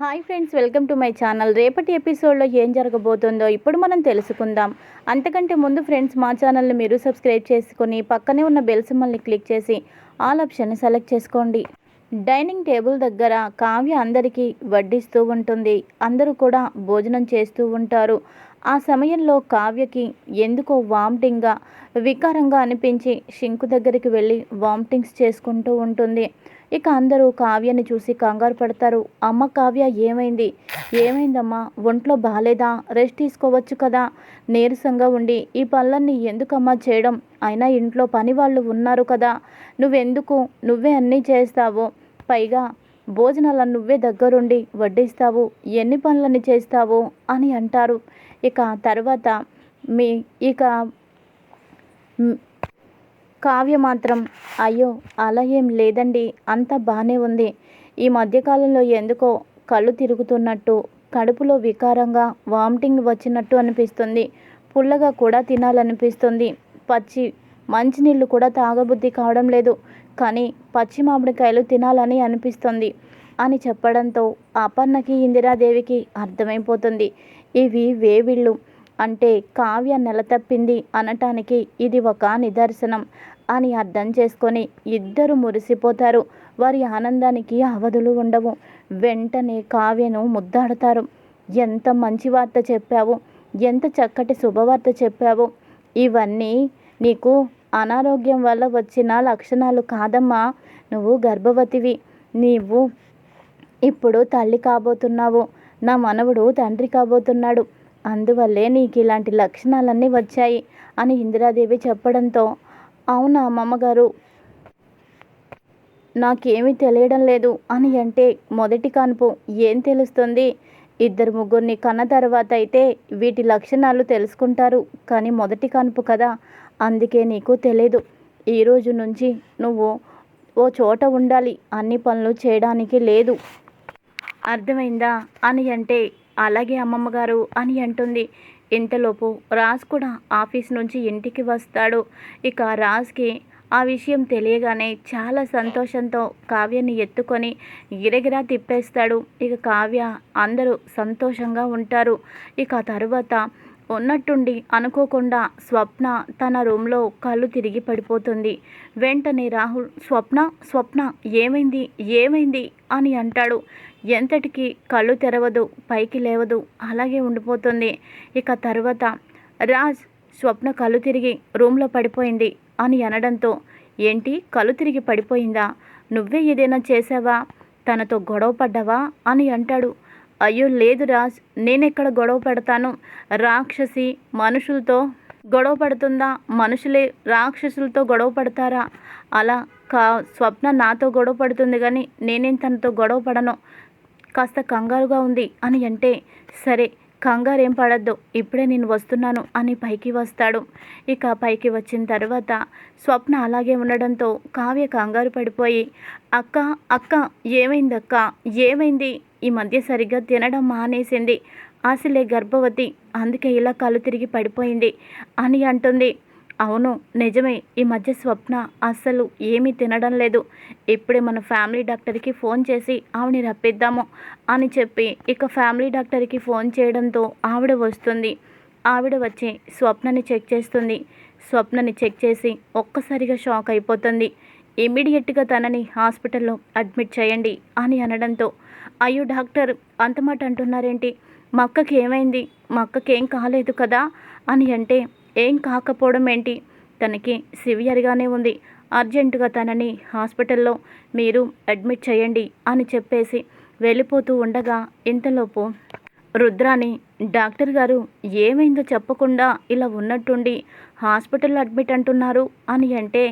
Hi friends welcome to my channel. రేపటి ఎపిసోడ్లో ఏం జరగబోతుందో ఇప్పుడు మనం తెలుసుకుందాం. అంతకంటే ముందు ఫ్రెండ్స్ మా ఛానల్ని మీరు సబ్స్క్రైబ్ చేసుకొని పక్కనే ఉన్న బెల్ సిమ్మల్ని క్లిక్ చేసి ఆల్ ఆప్షన్ని సెలెక్ట్ చేసుకోండి. డైనింగ్ టేబుల్ దగ్గర కావ్య అందరికీ వడ్డిస్తూ ఉంటుంది. అందరూ కూడా భోజనం చేస్తూ ఉంటారు. ఆ సమయంలో కావ్యకి ఎందుకో వామిటింగ్గా వికారంగా అనిపించి షింకు దగ్గరికి వెళ్ళి వామిటింగ్స్ చేసుకుంటూ ఉంటుంది. ఇక అందరూ కావ్యని చూసి కంగారు పడతారు. అమ్మ కావ్య ఏమైంది? ఏమైందమ్మా? ఒంట్లో బాగాలేదా రెస్ట్ తీసుకోవచ్చు కదా? నీరసంగా ఉండి ఈ పనులన్నీ ఎందుకమ్మా చేయడం? అయినా ఇంట్లో పని వాళ్ళు ఉన్నారు కదా? నువ్వెందుకు? నువ్వే అన్నీ చేస్తావు. పైగా భోజనాలను నువ్వే దగ్గరుండి వడ్డిస్తావు. ఎన్ని పనులని చేస్తావు? అని అంటారు. ఇక తర్వాత మీ ఇక కావ్య మాత్రం అయ్యో అలా ఏం లేదండి అంతా బాగానే ఉంది. ఈ మధ్యకాలంలో ఎందుకో కళ్ళు తిరుగుతున్నట్టు కడుపులో వికారంగా వామిటింగ్ వచ్చినట్టు అనిపిస్తుంది. పుల్లగా కూడా తినాలనిపిస్తుంది. పచ్చి మంచినీళ్ళు కూడా తాగబుద్ధి కావడం లేదు. కానీ పచ్చి మామిడికాయలు తినాలని అనిపిస్తుంది. అని చెప్పడంతో అపర్ణకి ఇందిరాదేవికి అర్థమైపోతుంది. ఇవి వేవిళ్ళు. అంటే కావ్య నెలతప్పింది అనటానికి ఇది ఒక నిదర్శనం. అని అర్థం చేసుకొని ఇద్దరు మురిసిపోతారు. వారి ఆనందానికి అవధులు ఉండవు. వెంటనే కావ్యను ముద్దాడతారు. ఎంత మంచి వార్త చెప్పావు. ఎంత చక్కటి శుభవార్త చెప్పావు. ఇవన్నీ నీకు అనారోగ్యం వల్ల వచ్చిన లక్షణాలు కాదమ్మా. నువ్వు గర్భవతివి. నీవు ఇప్పుడు తల్లి కాబోతున్నావు. నా మనవడు తండ్రి కాబోతున్నాడు. అందువల్లే నీకు ఇలాంటి లక్షణాలన్నీ వచ్చాయి అని ఇందిరాదేవి చెప్పడంతో అవునా అమ్మమ్మగారు నాకేమీ తెలియడం లేదు అని అంటే మొదటి కాన్పు ఏం తెలుస్తుంది? ఇద్దరు ముగ్గురిని కన్న తర్వాత అయితే వీటి లక్షణాలు తెలుసుకుంటారు కానీ మొదటి కాన్పు కదా? అందుకే నీకు తెలియదు ఈ రోజు నుంచి నువ్వు ఓ చోట ఉండాలి అన్ని పనులు చేయడానికి లేదు. అర్థమైందా? అని అంటే అలాగే అమ్మమ్మగారు అని అంటుంది. ఇంతలోపు రాజ్ కూడా ఆఫీస్ నుంచి ఇంటికి వస్తాడు. ఇక రాజ్కి ఆ విషయం తెలియగానే చాలా సంతోషంతో కావ్యని ఎత్తుకొని గిరగిరా తిప్పేస్తాడు. ఇక కావ్య అందరూ సంతోషంగా ఉంటారు. ఇక తరువాత ఉన్నట్టుండి అనుకోకుండా స్వప్న తన రూమ్లో కళ్ళు తిరిగి పడిపోతుంది. వెంటనే రాహుల్ స్వప్న స్వప్న ఏమైంది ఏమైంది? అని అంటాడు. ఎంతటికి కళ్ళు తెరవదు పైకి లేవదు అలాగే ఉండిపోతుంది. ఇక తర్వాత రాజ్ స్వప్న కళ్ళు తిరిగి రూమ్లో పడిపోయింది అని అనడంతో ఏంటి? కళ్ళు తిరిగి పడిపోయిందా? నువ్వే ఏదైనా చేసావా తనతో గొడవ పడ్డావా? అని అంటాడు. అయ్యో లేదు రాజ్ నేనెక్కడ గొడవ పెడతాను? రాక్షసి మనుషులతో గొడవ పడుతుందా? మనుషులే రాక్షసులతో గొడవ పడతారా? అలా కా స్వప్న నాతో గొడవ పడుతుంది కానీ నేనేం తనతో గొడవ పడను? కాస్త కంగారుగా ఉంది అని అంటే సరే కంగారు ఏం పడద్దు ఇప్పుడే నేను వస్తున్నాను అని పైకి వస్తాడు. ఇక పైకి వచ్చిన తర్వాత స్వప్న అలాగే ఉండడంతో కావ్య కంగారు పడిపోయి అక్క అక్క ఏమైంది అక్క ఏమైంది? ఈ మధ్య సరిగ్గా తినడం మానేసింది. అసలే గర్భవతి అందుకే ఇలా కళ్ళు తిరిగి పడిపోయింది అని అంటుంది. అవును నిజమే. ఈ మధ్య స్వప్న అస్సలు ఏమీ తినడం లేదు. ఇప్పుడే మన ఫ్యామిలీ డాక్టర్కి ఫోన్ చేసి ఆవిడని రప్పిద్దాము అని చెప్పి ఇక ఫ్యామిలీ డాక్టర్కి ఫోన్ చేయడంతో ఆవిడ వస్తుంది. ఆవిడ వచ్చి స్వప్నని చెక్ చేస్తుంది. స్వప్నని చెక్ చేసి ఒక్కసారిగా షాక్ అయిపోతుంది. ఇమీడియట్గా తనని హాస్పిటల్లో అడ్మిట్ చేయండి అని అనడంతో అయ్యో డాక్టర్ అంత మాట అంటున్నారేంటి? మా అక్కకి ఏమైంది? మా అక్కకి ఏం కాలేదు కదా? అని అంటే ఏం కాకపోవడం ఏంటి? తనకి సివియర్గానే ఉంది. అర్జెంటుగా తనని హాస్పిటల్లో మీరు అడ్మిట్ చేయండి అని చెప్పేసి వెళ్ళిపోతూ ఉండగా ఇంతలోపు రుద్రాని డాక్టర్ గారు ఏమైందో చెప్పకుండా ఇలా ఉన్నట్టుండి హాస్పిటల్లో అడ్మిట్ అంటున్నారు అని అంటే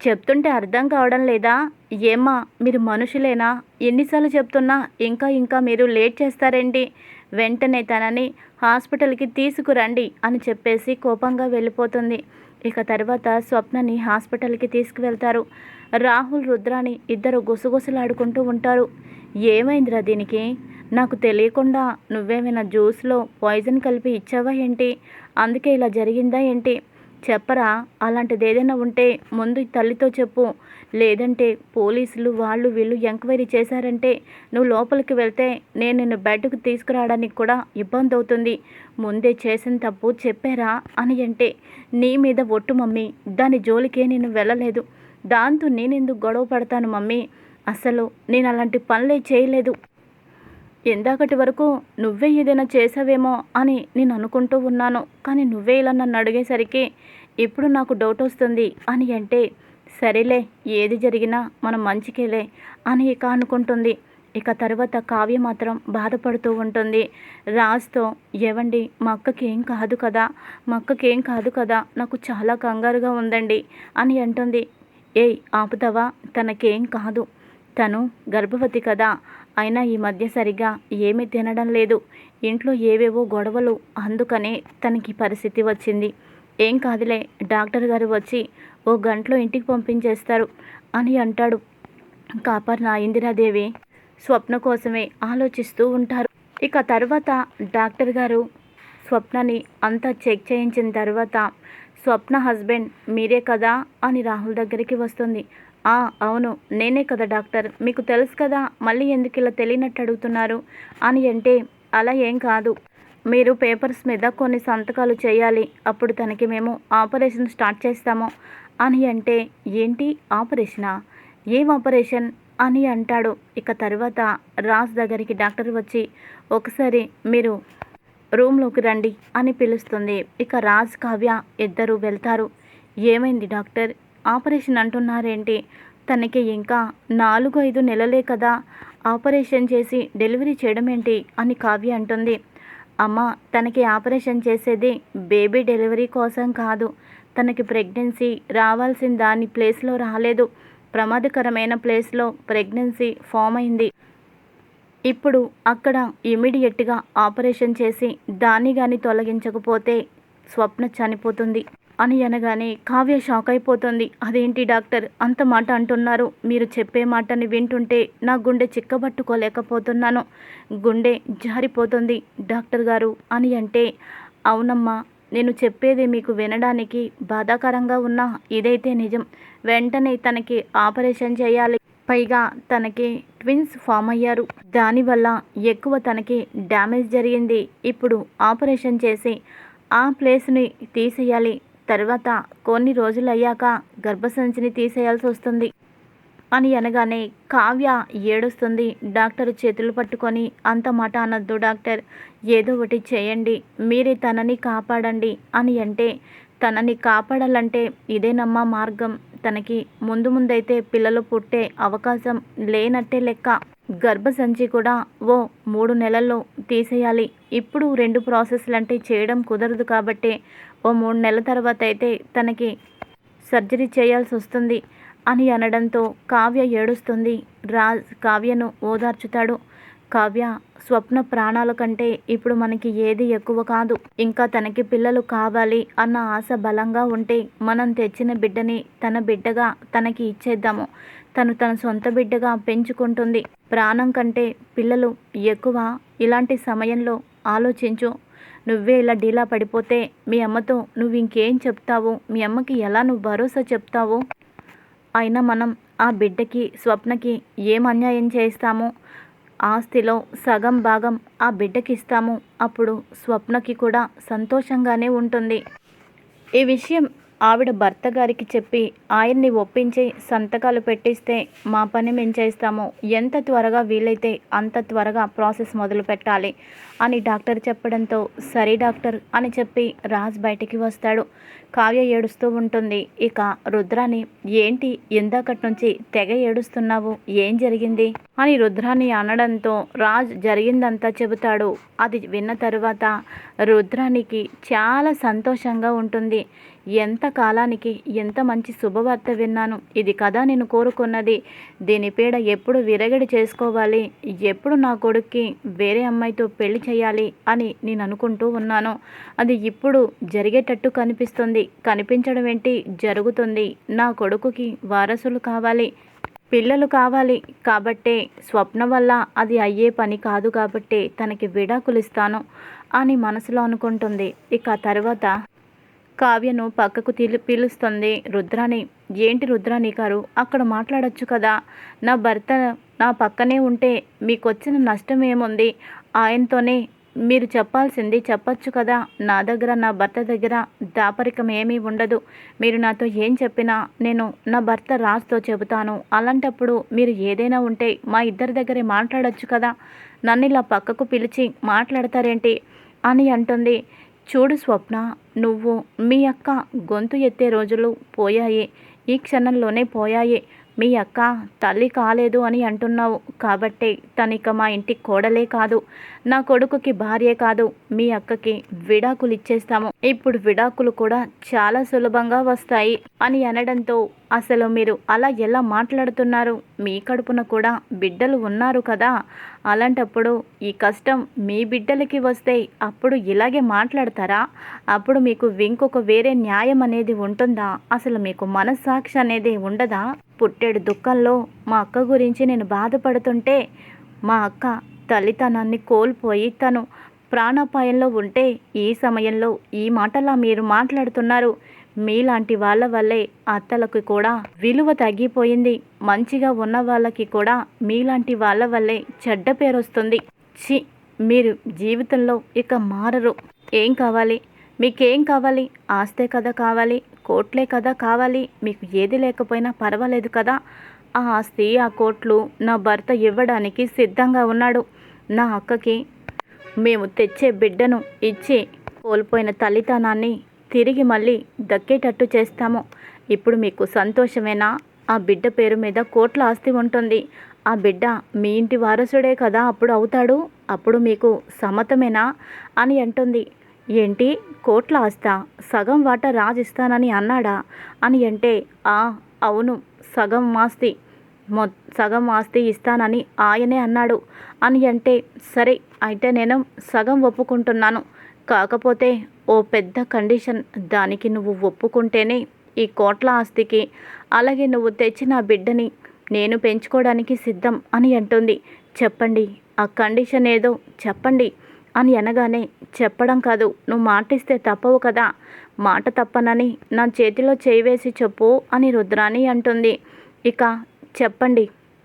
చెప్తుంటే అర్థం కావడం లేదా? ఏమ్మా మీరు మనుషులేనా? ఎన్నిసార్లు చెప్తున్నా ఇంకా ఇంకా మీరు లేట్ చేస్తారేంటి? వెంటనే తనని హాస్పిటల్కి తీసుకురండి అని చెప్పేసి కోపంగా వెళ్ళిపోతుంది. ఇక తర్వాత స్వప్నని హాస్పిటల్కి తీసుకువెళ్తారు. రాహుల్ రుద్రాని ఇద్దరు గుసగుసలాడుకుంటూ ఉంటారు. ఏమైందిరా దీనికి? నాకు తెలియకుండా నువ్వేమైనా జ్యూస్లో పాయిజన్ కలిపి ఇచ్చావా ఏంటి? అందుకే ఇలా జరిగిందా ఏంటి? చెప్పరా? అలాంటిది ఏదైనా ఉంటే ముందు తల్లితో చెప్పు. లేదంటే పోలీసులు వాళ్ళు వీళ్ళు ఎంక్వైరీ చేశారంటే నువ్వు లోపలికి వెళ్తే నేను నిన్ను బయటకు తీసుకురావడానికి కూడా ఇబ్బంది అవుతుంది. ముందే చేసిన తప్పు చెప్పారా? అని అంటే నీ మీద ఒట్టు మమ్మీ. దాని జోలికే నేను వెళ్ళలేదు. దాంతో నేనెందుకు గొడవ పడతాను మమ్మీ? అసలు నేను అలాంటి పనులే చేయలేదు. ఇందాకటి వరకు నువ్వే ఏదైనా చేసావేమో అని నేను అనుకుంటూ ఉన్నాను. కానీ నువ్వే ఇలా నన్ను అడిగేసరికి ఇప్పుడు నాకు డౌట్ వస్తుంది అని అంటే సరేలే ఏది జరిగినా మనం మంచికేలే అని ఇక అనుకుంటుంది. ఇక తర్వాత కావ్య మాత్రం బాధపడుతూ ఉంటుంది. రాజ్తో ఏవండి మా అక్కకి ఏం కాదు కదా మా అక్కకి ఏం కాదు కదా నాకు చాలా కంగారుగా ఉందండి అని అంటుంది. ఏయ్ ఆపుతావా? తనకేం కాదు. తను గర్భవతి కదా అయినా ఈ మధ్య సరిగా ఏమీ తినడం లేదు. ఇంట్లో ఏవేవో గొడవలు. అందుకనే తనకి పరిస్థితి వచ్చింది. ఏం కాదులే డాక్టర్ గారు వచ్చి ఓ గంటలో ఇంటికి పంపించేస్తారు అని అంటాడు. కాపర్ నా ఇందిరాదేవి స్వప్న కోసమే ఆలోచిస్తూ ఉంటారు. ఇక తర్వాత డాక్టర్ గారు స్వప్నని అంతా చెక్ చేయించిన తర్వాత స్వప్న హస్బెండ్ మీరే కదా? అని రాహుల్ దగ్గరికి వస్తుంది. అవును. నేనే కదా డాక్టర్. మీకు తెలుసు కదా మళ్ళీ ఎందుకు ఇలా తెలియనట్టు అడుగుతున్నారు? అని అంటే అలా ఏం కాదు. మీరు పేపర్స్ మీద కొన్ని సంతకాలు చేయాలి. అప్పుడు తనకి మేము ఆపరేషన్ స్టార్ట్ చేస్తాము. అని అంటే ఏంటి ఆపరేషనా? ఏం ఆపరేషన్? అని అంటాడు. ఇక తర్వాత రాజ్ దగ్గరికి డాక్టర్ వచ్చి ఒకసారి మీరు రూమ్లోకి రండి అని పిలుస్తుంది. ఇక రాజ్ కావ్య ఇద్దరు వెళ్తారు. ఏమైంది డాక్టర్? ఆపరేషన్ అంటున్నారేంటి? తనకి ఇంకా నాలుగు ఐదు నెలలే కదా. ఆపరేషన్ చేసి డెలివరీ చేయడం ఏంటి అని కావ్య అంటుంది. అమ్మ తనకి ఆపరేషన్ చేసేది బేబీ డెలివరీ కోసం కాదు. తనకి ప్రెగ్నెన్సీ రావాల్సిన దాని ప్లేస్లో రాలేదు. ప్రమాదకరమైన ప్లేస్లో ప్రెగ్నెన్సీ ఫామ్ అయింది. ఇప్పుడు అక్కడ ఇమీడియట్గా ఆపరేషన్ చేసి దాన్ని కానీ తొలగించకపోతే స్వప్న చనిపోతుంది. అని అనగానే కావ్య షాక్ అయిపోతుంది. అదేంటి డాక్టర్? అంత మాట అంటున్నారు. మీరు చెప్పే మాటని వింటుంటే నా గుండె చిక్కబట్టుకోలేకపోతున్నాను. గుండె జారిపోతుంది డాక్టర్ గారు అని అంటే అవునమ్మా నేను చెప్పేది మీకు వినడానికి బాధాకరంగా ఉన్నా. ఇదైతే నిజం. వెంటనే తనకి ఆపరేషన్ చేయాలి. పైగా తనకి ట్విన్స్ ఫామ్ అయ్యారు. దానివల్ల ఎక్కువ తనకి డ్యామేజ్ జరిగింది. ఇప్పుడు ఆపరేషన్ చేసి ఆ ప్లేస్ని తీసేయాలి. తర్వాత కొన్ని రోజులు అయ్యాక గర్భసంచిని తీసేయాల్సి వస్తుంది. అని అనగానే కావ్య ఏడుస్తుంది. డాక్టర్ చేతులు పట్టుకొని అంత మాట అనొద్దు డాక్టర్. ఏదో ఒకటి చేయండి. మీరే తనని కాపాడండి అని అంటే తనని కాపాడాలంటే ఇదేనమ్మా మార్గం. తనకి ముందు ముందైతే పిల్లలు పుట్టే అవకాశం లేనట్టే లెక్క. గర్భసంచి కూడా ఓ మూడు నెలల్లో తీసేయాలి. ఇప్పుడు రెండు ప్రాసెస్లు అంటే చేయడం కుదరదు కాబట్టి ఓ మూడు నెలల తర్వాత అయితే తనకి సర్జరీ చేయాల్సి వస్తుంది అని అనడంతో కావ్య ఏడుస్తుంది. రాజ్ కావ్యను ఓదార్చుతాడు. కావ్య స్వప్న ప్రాణాల కంటే ఇప్పుడు మనకి ఏది ఎక్కువ కాదు. ఇంకా తనకి పిల్లలు కావాలి అన్న ఆశ బలంగా ఉంటే మనం తెచ్చిన బిడ్డని తన బిడ్డగా తనకి ఇచ్చేద్దాము. తను తన సొంత బిడ్డగా పెంచుకుంటుంది. ప్రాణం కంటే పిల్లలు ఎక్కువ. ఇలాంటి సమయంలో ఆలోచించు. నువ్వే ఇలా డీలా పడిపోతే మీ అమ్మతో నువ్వు ఇంకేం చెప్తావు? మీ అమ్మకి ఎలా నువ్వు భరోసా చెప్తావు? అయినా మనం ఆ బిడ్డకి స్వప్నకి ఏం అన్యాయం చేస్తాము ఆస్తిలో సగం భాగం ఆ బిడ్డకి ఇస్తాము. అప్పుడు స్వప్నకి కూడా సంతోషంగానే ఉంటుంది. ఈ విషయం ఆవిడ భర్త గారికి చెప్పి ఆయన్ని ఒప్పించి సంతకాలు పెట్టిస్తే మా పని మేము చేస్తాము ఎంత త్వరగా వీలైతే అంత త్వరగా ప్రాసెస్ మొదలు పెట్టాలి అని డాక్టర్ చెప్పడంతో సరే డాక్టర్ అని చెప్పి రాజ్ బయటికి వస్తాడు. కావ్య ఏడుస్తూ ఉంటుంది. ఇక రుద్రాని ఏంటి ఇందాకటి నుంచి తెగ ఏడుస్తున్నావు? ఏం జరిగింది? అని రుద్రాని అనడంతో రాజ్ జరిగిందంతా చెబుతాడు. అది విన్న తరువాత రుద్రానికి చాలా సంతోషంగా ఉంటుంది. ఎంత కాలానికి ఎంత మంచి శుభవార్త విన్నాను. ఇది కదా నేను కోరుకున్నది. దీని పీడ ఎప్పుడు విరగడి చేసుకోవాలి. ఎప్పుడు నా కొడుక్కి వేరే అమ్మాయితో పెళ్ళి చేయాలి అని నేను అనుకుంటూ ఉన్నాను. అది ఇప్పుడు జరిగేటట్టు కనిపిస్తుంది. కనిపించడం ఏంటి? జరుగుతుంది. నా కొడుకుకి వారసులు కావాలి. పిల్లలు కావాలి. కాబట్టే స్వప్న వల్ల అది అయ్యే పని కాదు కాబట్టి తనకి విడాకులు ఇస్తాను అని మనసులో అనుకుంటుంది. ఇక తర్వాత కావ్యను పక్కకు తిలి పిలుస్తుంది. రుద్రాని ఏంటి రుద్రాని గారు? అక్కడ మాట్లాడచ్చు కదా? నా భర్త నా పక్కనే ఉంటే మీకు వచ్చిన నష్టం ఏముంది ఆయనతోనే మీరు చెప్పాల్సింది చెప్పచ్చు కదా? నా దగ్గర నా భర్త దగ్గర దాపరికం ఏమీ ఉండదు. మీరు నాతో ఏం చెప్పినా నేను నా భర్త రాజుతో చెబుతాను. అలాంటప్పుడు మీరు ఏదైనా ఉంటే మా ఇద్దరి దగ్గరే మాట్లాడచ్చు కదా? నన్ను ఇలా పక్కకు పిలిచి మాట్లాడతారేంటి? అని అంటుంది. చూడు స్వప్న నువ్వు మీ అక్క గొంతు ఎత్తే రోజులు పోయాయి. ఈ క్షణంలోనే పోయాయి. మీ అక్క తల్లి కాలేదు అని అంటున్నావు కాబట్టే తనిక మా ఇంటి కోడలే కాదు. నా కొడుకుకి భార్యే కాదు. మీ అక్కకి విడాకులు ఇచ్చేస్తాము ఇప్పుడు విడాకులు కూడా చాలా సులభంగా వస్తాయి అని అనడంతో అసలు మీరు అలా ఎలా మాట్లాడుతున్నారు? మీ కడుపున కూడా బిడ్డలు ఉన్నారు కదా. అలాంటప్పుడు ఈ కష్టం మీ బిడ్డలకి వస్తే అప్పుడు ఇలాగే మాట్లాడతారా? అప్పుడు మీకు ఇంకొక వేరే న్యాయం అనేది ఉంటుందా? అసలు మీకు మనస్సాక్షి అనేది ఉండదా? పుట్టేడు దుఃఖంలో మా అక్క గురించి నేను బాధపడుతుంటే మా అక్క తల్లితనాన్ని కోల్పోయి తను ప్రాణాపాయంలో ఉంటే ఈ సమయంలో ఈ మాటలా మీరు మాట్లాడుతున్నారు. మీలాంటి వాళ్ళ వల్లే అత్తలకు కూడా విలువ తగ్గిపోయింది. మంచిగా ఉన్న వాళ్ళకి కూడా మీలాంటి వాళ్ళ వల్లే చెడ్డ పేరు వస్తుంది. చి మీరు జీవితంలో ఇక మారరు. ఏం కావాలి? మీకేం కావాలి? ఆస్తే కదా కావాలి. కోట్లే కదా కావాలి మీకు ఏది లేకపోయినా పర్వాలేదు కదా. ఆ ఆస్తి ఆ కోట్లు నా భర్త ఇవ్వడానికి సిద్ధంగా ఉన్నాడు. నా అక్కకి మేము తెచ్చే బిడ్డను ఇచ్చి కోల్పోయిన తల్లితనాన్ని తిరిగి మళ్ళీ దక్కేటట్టు చేస్తాము. ఇప్పుడు మీకు సంతోషమేనా? ఆ బిడ్డ పేరు మీద కోట్ల ఆస్తి ఉంటుంది. ఆ బిడ్డ మీ ఇంటి వారసుడే కదా అప్పుడు అవుతాడు. అప్పుడు మీకు సమ్మతమేనా? అని అంటుంది. ఏంటి? కోట్ల ఆస్తా. సగం వాటా రాజిస్తానని అన్నాడా? అని అంటే ఆ అవును సగం ఆస్తి. మొ సగం ఆస్తి ఇస్తానని ఆయనే అన్నాడు. అని అంటే సరే అయితే నేను సగం ఒప్పుకుంటున్నాను. కాకపోతే ఓ పెద్ద కండిషన్. దానికి నువ్వు ఒప్పుకుంటేనే ఈ కోట్ల ఆస్తికి అలాగే నువ్వు తెచ్చిన బిడ్డని నేను పెంచుకోవడానికి సిద్ధం అని అంటుంది. చెప్పండి ఆ కండిషన్ ఏదో చెప్పండి. అని అనగానే చెప్పడం కాదు నువ్వు మాటిస్తే తప్పవు కదా. మాట తప్పనని నా చేతిలో చేయి వేసి చెప్పు అని రుద్రాణి అంటుంది. ఇక చెప్పండి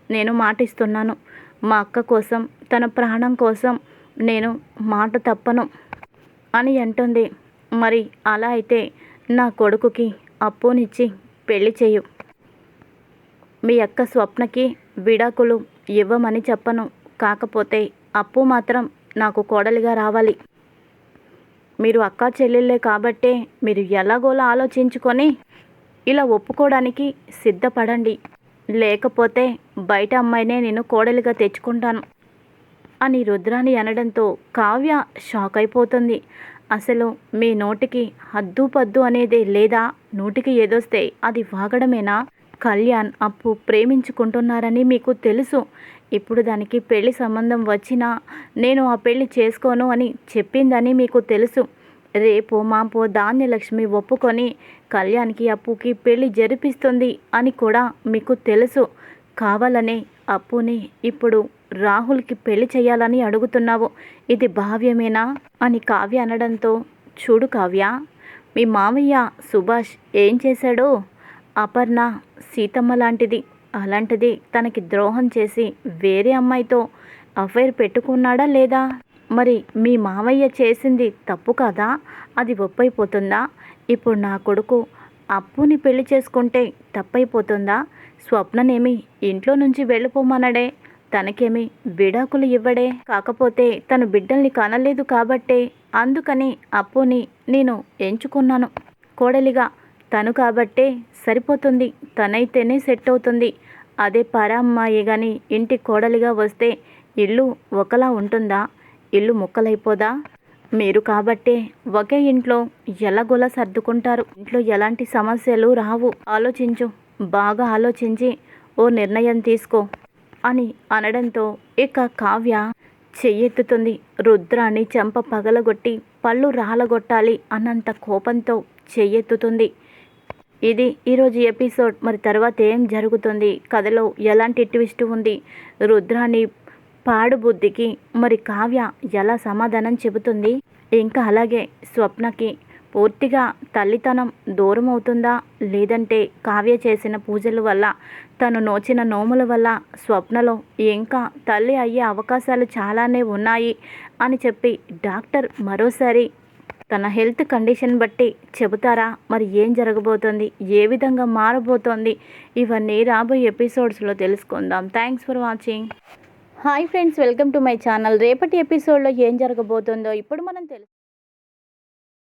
నేను మాటిస్తున్నాను. మా అక్క కోసం తన ప్రాణం కోసం నేను మాట తప్పను అని అంటుంది. మరి అలా అయితే నా కొడుకుకి అప్పునిచ్చి పెళ్ళి చేయు మీ అక్క స్వప్నకి విడాకులు ఇవ్వమని చెప్పను. కాకపోతే అప్పు మాత్రం నాకు కోడలిగా రావాలి. మీరు అక్క చెల్లెళ్ళే కాబట్టే మీరు ఎలాగోలా ఆలోచించుకొని ఇలా ఒప్పుకోవడానికి సిద్ధపడండి. లేకపోతే బయట అమ్మాయినే నేను కోడలిగా తెచ్చుకుంటాను అని రుద్రాని అనడంతో కావ్య షాక్ అయిపోతుంది. అసలు మీ నోటికి హద్దు పద్దు అనేదే లేదా? నోటికి ఏదొస్తే అది వాగడమేనా? కళ్యాణ్ అప్పు ప్రేమించుకుంటున్నారని మీకు తెలుసు. ఇప్పుడు దానికి పెళ్ళి సంబంధం వచ్చినా నేను ఆ పెళ్ళి చేసుకోను అని చెప్పిందని మీకు తెలుసు. రేపు మాపో ధాన్యలక్ష్మి ఒప్పుకొని కళ్యాణ్కి అప్పుకి పెళ్ళి జరిపిస్తుంది అని కూడా మీకు తెలుసు. కావాలనే అప్పుని ఇప్పుడు రాహుల్కి పెళ్ళి చేయాలని అడుగుతున్నావు. ఇది భావ్యమేనా? అని కావ్య అనడంతో చూడు కావ్య మీ మామయ్య సుభాష్ ఏం చేశాడో? అపర్ణ సీతమ్మ లాంటిది. అలాంటిది తనకి ద్రోహం చేసి వేరే అమ్మాయితో అఫైర్ పెట్టుకున్నాడా లేదా? మరి మీ మామయ్య చేసింది తప్పు కదా? అది ఒప్పైపోతుందా? ఇప్పుడు నా కొడుకు అప్పుని పెళ్ళి చేసుకుంటే తప్పైపోతుందా? స్వప్ననేమి ఇంట్లో నుంచి వెళ్ళిపోమనడే? తనకేమి విడాకులు ఇవ్వడే? కాకపోతే తను బిడ్డల్ని కనలేదు కాబట్టే అందుకని అప్పుని నేను ఎంచుకున్నాను. కోడలిగా తను కాబట్టే సరిపోతుంది. తనైతేనే సెట్ అవుతుంది అదే పరామ్మాయి కానీ ఇంటి కోడలిగా వస్తే ఇల్లు ఒకలా ఉంటుందా? ఇల్లు ముక్కలైపోదా? మీరు కాబట్టే ఒకే ఇంట్లో ఎలాగోలా సర్దుకుంటారు. ఇంట్లో ఎలాంటి సమస్యలు రావు. ఆలోచించు. బాగా ఆలోచించి ఓ నిర్ణయం తీసుకో అని అనడంతో ఇక కావ్య చెయ్యెత్తుతుంది. రుద్రాన్ని చెంప పగలగొట్టి పళ్ళు రాలగొట్టాలి అన్నంత కోపంతో చెయ్యెత్తుతుంది. ఇది ఈరోజు ఎపిసోడ్. మరి తర్వాత ఏం జరుగుతుంది? కథలో ఎలాంటి ట్విస్ట్ ఉంది? రుద్రాని పాడు బుద్ధికి మరి కావ్య ఎలా సమాధానం చెబుతుంది? ఇంకా అలాగే స్వప్నకి పూర్తిగా తల్లితనం దూరం అవుతుందా లేదంటే కావ్య చేసిన పూజల వల్ల తను నోచిన నోముల వల్ల స్వప్నలో ఇంకా తల్లి అయ్యే అవకాశాలు చాలానే ఉన్నాయి అని చెప్పి డాక్టర్ మరోసారి తన హెల్త్ కండిషన్ బట్టి చెబుతారా? మరి ఏం జరగబోతోంది? ఏ విధంగా మారబోతోంది? ఇవన్నీ రాబోయే ఎపిసోడ్స్లో తెలుసుకుందాం. Thanks for watching. Hi friends welcome to my channel. రేపటి ఎపిసోడ్లో ఏం జరగబోతుందో ఇప్పుడు మనం తెలుసు